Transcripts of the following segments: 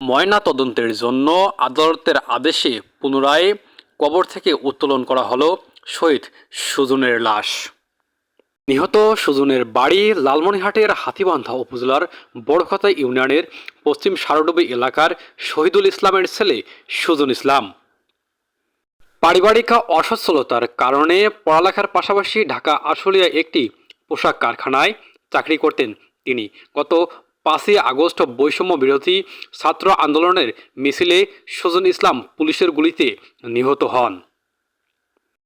ময়না তদন্তের জন্য আদালতের আদেশে পুনরায় কবর থেকে উত্তোলন করা হলো শহীদ সুজনের লাশ। নিহত সুজনের বাড়ি লালমনিহাটের হাতিবান্ধা উপজেলার বড়খতা ইউনিয়নের পশ্চিম সারডুবি এলাকার শহীদুল ইসলামের ছেলে সুজন ইসলাম। পারিবারিক অসচ্ছলতার কারণে পড়ালেখার পাশাপাশি ঢাকা আশুলিয়া একটি পোশাক কারখানায় চাকরি করতেন তিনি। গত পাঁচই আগস্ট বৈষম্য বিরোধী ছাত্র আন্দোলনের মিছিলে সুজন ইসলাম পুলিশের গুলিতে নিহত হন।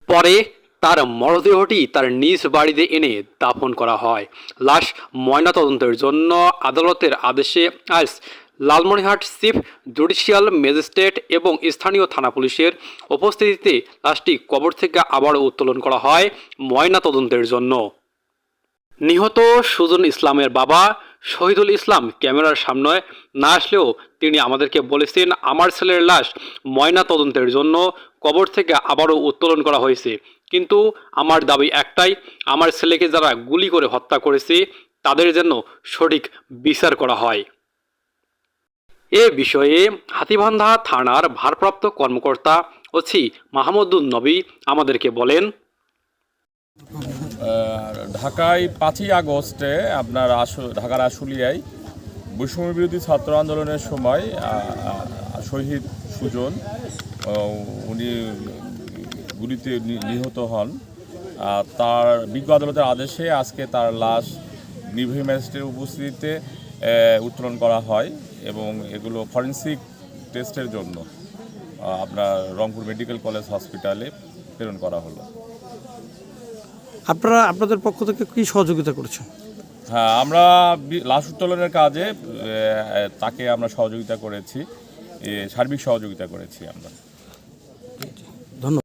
পরে তার মরদেহটি তার নিজ বাড়িতে এনে দাফন করা হয়। লাশ ময়নাতদন্তের জন্য আদালতের আদেশে আজ লালমনিরহাট চিফ জুডিশিয়াল ম্যাজিস্ট্রেট এবং স্থানীয় থানা পুলিশের উপস্থিতিতে লাশটি কবর থেকে আবার উত্তোলন করা হয় ময়নাতদন্তের জন্য। নিহত সুজন ইসলামের বাবা শহীদুল ইসলাম ক্যামেরার সামনে না আসলেও তিনি আমাদেরকে বলেছেন, আমার ছেলের লাশ ময়না তদন্তের জন্য কবর থেকে আবারও উত্তোলন করা হয়েছে। কিন্তু আমার দাবি একটাই, আমার ছেলেকে যারা গুলি করে হত্যা করেছে, তাদের জন্য সঠিক বিচার করা হয়। এ বিষয়ে হাতিবান্ধা থানার ভারপ্রাপ্ত কর্মকর্তা ওসি মাহমুদুল নবী আমাদেরকে বলেন ঢাকায় পাঁচই আগস্টে আপনার আশু ঢাকার আশুলিয়ায় বৈষম্য বিরোধী ছাত্র আন্দোলনের সময় শহীদ সুজন উনি গুলিতে নিহত হন। তার বিজ্ঞ আদালতের আদেশে আজকে তার লাশ নির্বাহী ম্যাজিস্ট্রেটের উপস্থিতিতে উত্তোলন করা হয় এবং এগুলো ফরেন্সিক টেস্টের জন্য আপনার রংপুর মেডিকেল কলেজ হসপিটালে প্রেরণ করা হলো। আপনারা আপনাদের পক্ষ থেকে কি সহযোগিতা করছেন? হ্যাঁ আমরা লাশ উত্তোলনের কাজে তাকে আমরা সহযোগিতা করেছি সার্বিক সহযোগিতা করেছি আমরা।